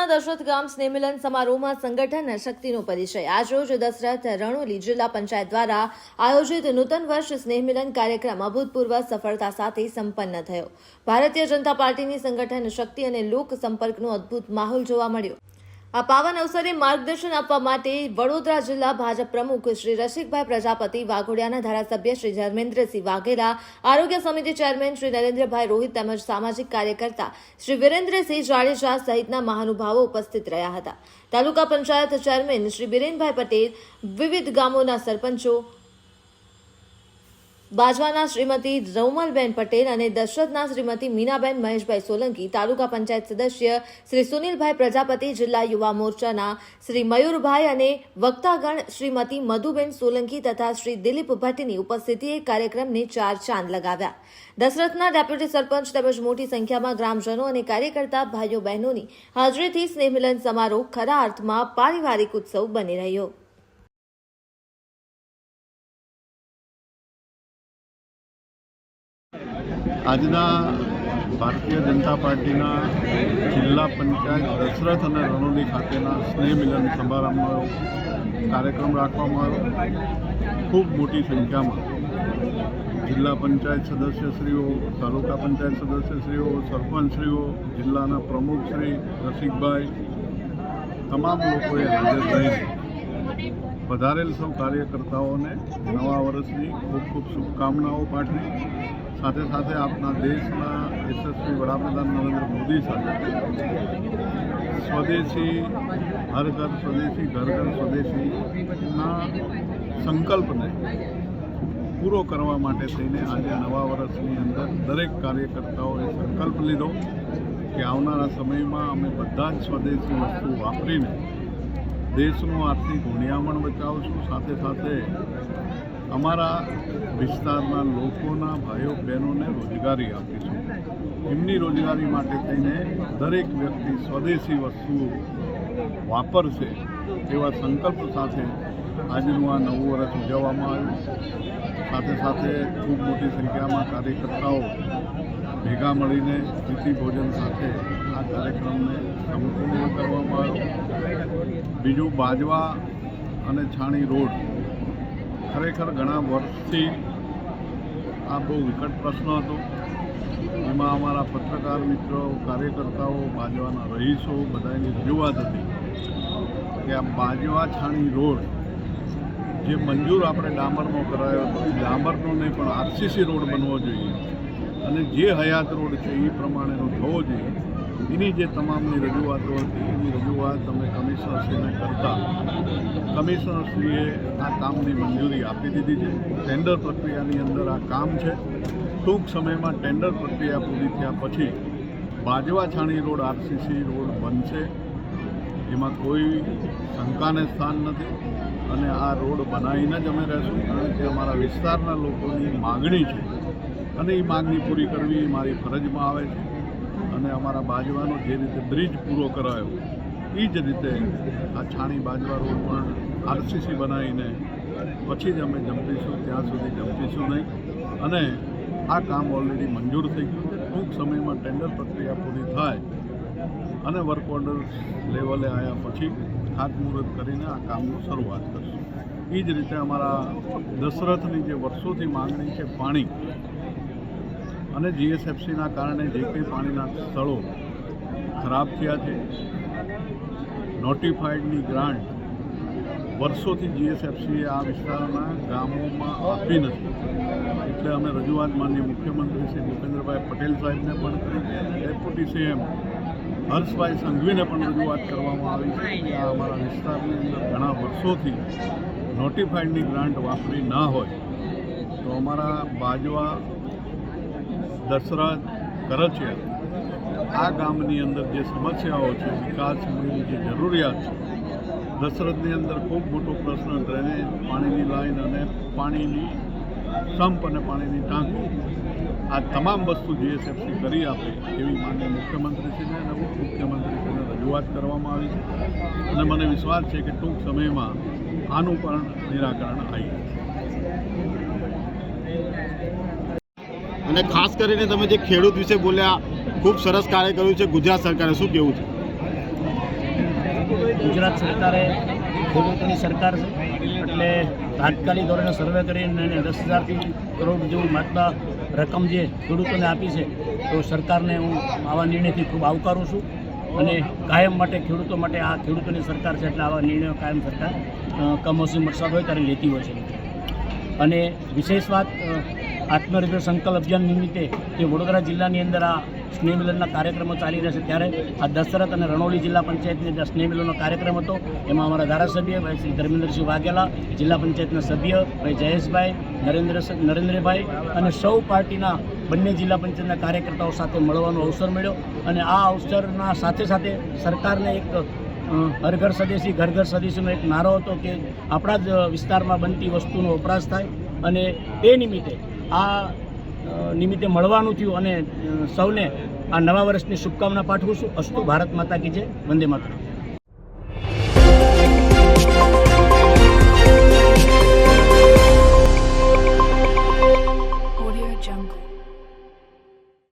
દશરથના દશરથ ગામ સ્નેહમિલન સમારોહમાં સંગઠન શક્તિનો પરિચય. આજરોજ દશરથ રણોલી જિલ્લા પંચાયત દ્વારા આયોજિત નૂતન વર્ષ સ્નેહમિલન કાર્યક્રમ અભૂતપૂર્વ સફળતા સાથે સંપન્ન થયો. ભારતીય જનતા પાર્ટીની સંગઠન શક્તિ અને લોક સંપર્કનો અદ્ભુત માહોલ જોવા મળ્યો. આ પાવન અવસરે માર્ગદર્શન આપવા માટે વડોદરા જિલ્લા ભાજપ પ્રમુખ શ્રી રસિકભાઈ પ્રજાપતિ, વાઘોડિયાના ધારાસભ્ય શ્રી ધર્મેન્દ્રસિંહ વાઘેલા, આરોગ્ય સમિતિ ચેરમેન શ્રી નરેન્દ્રભાઈ રોહિત તેમજ સામાજિક કાર્યકર્તા શ્રી વિરેન્દ્રસિંહ જાડેજા સહિતના મહાનુભાવો ઉપસ્થિત રહ્યા હતા. તાલુકા પંચાયત ચેરમેન શ્રી બિરેનભાઈ પટેલ, વિવિધ ગામોના સરપંચો બાજવાના શ્રીમતી રૌમલબેન પટેલ અને દશરથના શ્રીમતી મીનાબેન મહેશભાઈ સોલંકી તાલુકા પંચાયત સદસ્ય શ્રી સુનિલભાઈ પ્રજાપતિ, જિલ્લા યુવા મોરચાના શ્રી મયુરભાઈ અને વક્તાગણ શ્રીમતી મધુબેન સોલંકી તથા શ્રી દિલીપ ભટ્ટની ઉપસ્થિતિએ કાર્યક્રમને ચાર ચાંદ લગાવ્યા. દશરથના ડેપ્યુટી સરપંચ તેમજ મોટી સંખ્યામાં ગ્રામજનો અને કાર્યકર્તા ભાઈઓ બહેનોની હાજરીથી સ્નેહમિલન સમારોહ ખરા અર્થમાં પારિવારિક ઉત્સવ બની રહ્યો. આજના ભારતીય જનતા પાર્ટીના જિલ્લા પંચાયત દશરથ અને રણોલી ખાતેના સ્નેહ મિલન સમારંભનો કાર્યક્રમ રાખવામાં આવ્યો. ખૂબ મોટી સંખ્યામાં જિલ્લા પંચાયત સદસ્યશ્રીઓ, તાલુકા પંચાયત સદસ્યશ્રીઓ, સરપંચશ્રીઓ, જિલ્લાના પ્રમુખશ્રી રસિકભાઈ, તમામ લોકોએ હાજર રહી વધારેલ સૌ કાર્યકર્તાઓને નવા વર્ષની ખૂબ ખૂબ શુભકામનાઓ પાઠવી. સાથે સાથે આપણા દેશના યશસ્વી વડાપ્રધાન નરેન્દ્ર મોદી સાથે સ્વદેશી હર ઘર સ્વદેશી ઘર ઘર સ્વદેશીના સંકલ્પને પૂરો કરવા માટે થઈને આજે નવા વર્ષની અંદર દરેક કાર્યકર્તાઓએ સંકલ્પ લીધો કે આવનારા સમયમાં અમે બધા જ સ્વદેશી વસ્તુ વાપરીને દેશનું આર્થિક ગુણિયામણ બચાવશું. સાથે સાથે અમારા વિસ્તારના લોકોના ભાઈઓ બહેનોને રોજગારી આપીશું એમની રોજગારી માટે થઈને દરેક વ્યક્તિ સ્વદેશી વસ્તુઓ વાપરશે એવા સંકલ્પ સાથે આજનું આ નવું વર્ષ ઉજવવામાં આવ્યું. સાથે સાથે ખૂબ મોટી સંખ્યામાં કાર્યકર્તાઓ ભેગા મળીને પ્રીતિ ભોજન સાથે આ કાર્યક્રમને સંપૂર્ણ કરવામાં આવ્યો. બીજું બાજવા અને છાણી રોડ ખરેખર ઘણા વર્ષથી આ બહુ વિકટ પ્રશ્ન હતો. એમાં અમારા પત્રકાર મિત્રો, કાર્યકર્તાઓ, બાજવાના રહીશો બધાની રજૂઆત હતી કે આ બાજવા છાણી રોડ જે મંજૂર આપણે ડામરનો કરાયો હતો એ ડામરનો નહીં પણ આરસીસી રોડ બનવો જોઈએ. અને જે હયાત રોડ છે એ પ્રમાણેનો થવો જોઈએ. એની જે તમામની રજૂઆતો હતી, એની રજૂઆત અમે કમિશનરશ્રીને કરતા કમિશનરશ્રીએ આ કામની મંજૂરી આપી દીધી છે. ટેન્ડર પ્રક્રિયાની અંદર આ કામ છે. ટૂંક સમયમાં ટેન્ડર પ્રક્રિયા પૂરી થયા પછી Bajwa Chhani road RCC road બનશે. એમાં કોઈ શંકાને સ્થાન નથી અને આ રોડ બનાવીને જ અમે રહેશું, કારણ કે અમારા વિસ્તારના લોકોની માગણી છે અને એ માગણી પૂરી કરવી એ મારી ફરજમાં આવે છે. અને અમારા બાજવાનો જે રીતે બ્રિજ પૂરો કરાયો એ જ રીતે આ છાણી બાજવા રોડ પણ આરસીસી બનાવીને પછી જ અમે જંપીશું, ત્યાં સુધી જંપીશું નહીં. અને આ કામ ઓલરેડી મંજૂર થઈ ગયું. ટૂંક સમયમાં ટેન્ડર પ્રક્રિયા પૂરી થાય અને વર્ક ઓર્ડર લેવલે આવ્યા પછી ખાતમુહૂર્ત કરીને આ કામની શરૂઆત કરશું. એ જ રીતે અમારા દશરથની જે વર્ષોથી માંગણી છે પાણી અને જીએસએફસીના કારણે જે કંઈ પાણીના સ્થળો ખરાબ થયા છે નોટિફાઈડની ગ્રાન્ટ વર્ષોથી જીએસએફસીએ આ વિસ્તારના ગામોમાં આપી નથી. એટલે અમે રજૂઆત માનીય મુખ્યમંત્રી શ્રી ભૂપેન્દ્રભાઈ પટેલ સાહેબને પણ કરી, ડેપ્યુટી સીએમ હર્ષભાઈ સંઘવીને પણ રજૂઆત કરવામાં આવી છે કે આ અમારા વિસ્તારની અંદર ઘણા વર્ષોથી નોટિફાઈડની ગ્રાન્ટ વાપરી ના હોય. તો અમારા બાજવા દશરથ કરચિયા આ ગામની અંદર જે સમસ્યાઓ છે વિકાસની જે જરૂરિયાત છે, દશરથની અંદર ખૂબ મોટો પ્રશ્ન ડ્રેનેજ પાણીની લાઈન અને પાણીની સંપ અને પાણીની ટાંકી આ તમામ વસ્તુ જીએસએફસી કરી આપે એવી માન્ય મુખ્યમંત્રીશ્રીને અને ઉપમુખ્યમંત્રીશ્રીને રજૂઆત કરવામાં આવી છે. અને મને વિશ્વાસ છે કે ટૂંક સમયમાં આનું પણ નિરાકરણ આવી અને ખાસ કરીને તમે જે ખેડૂત વિશે બોલ્યા, ખૂબ સરસ કાર્ય કર્યું છે ગુજરાત સરકારે. શું કહેવું છે? ગુજરાત સરકારે ખેડૂતોની સરકાર છે. એટલે તાત્કાલિક ધોરણે સર્વે કરીને એને દસ હજારથી કરોડ જેવું માત્ર રકમ જે ખેડૂતોને આપી છે, તો સરકારને હું આવા નિર્ણયથી ખૂબ આવકારું છું. અને કાયમ માટે ખેડૂતો માટે આ ખેડૂતોની સરકાર છે, એટલે આવા નિર્ણયો કાયમ સરકાર કમોસમી વરસાદ હોય ત્યારે લેતી હોય છે. અને વિશેષ વાત આત્મનિર્ભર સંકલ્પ અભિયાન નિમિત્તે જે વડોદરા જિલ્લાની અંદર આ સ્નેહ મિલનના કાર્યક્રમો ચાલી રહ્યા છે, ત્યારે આ દશરથ અને રણોલી જિલ્લા પંચાયતની અંદર સ્નેહ મિલનનો કાર્યક્રમ હતો. એમાં અમારા ધારાસભ્ય ભાઈ શ્રી ધર્મેન્દ્રસિંહ વાઘેલા, જિલ્લા પંચાયતના સભ્ય ભાઈ જયેશભાઈ, નરેન્દ્ર નરેન્દ્રભાઈ અને સૌ પાર્ટીના બંને જિલ્લા પંચાયતના કાર્યકર્તાઓ સાથે મળવાનો અવસર મળ્યો. અને આ અવસરના સાથે સાથે સરકારને એક હર ઘર સ્વદેશી ઘર ઘર સ્વદેશીનો એક નારો હતો કે આપણા જ વિસ્તારમાં બનતી વસ્તુનો વપરાશ થાય. અને તે નિમિત્તે આ નિમિત્તે મળવાનું થયું અને સૌને આ નવા વર્ષની શુભકામના પાઠવું છું. અસ્તુ ભારત માતા કી છે વંદે માતરમ.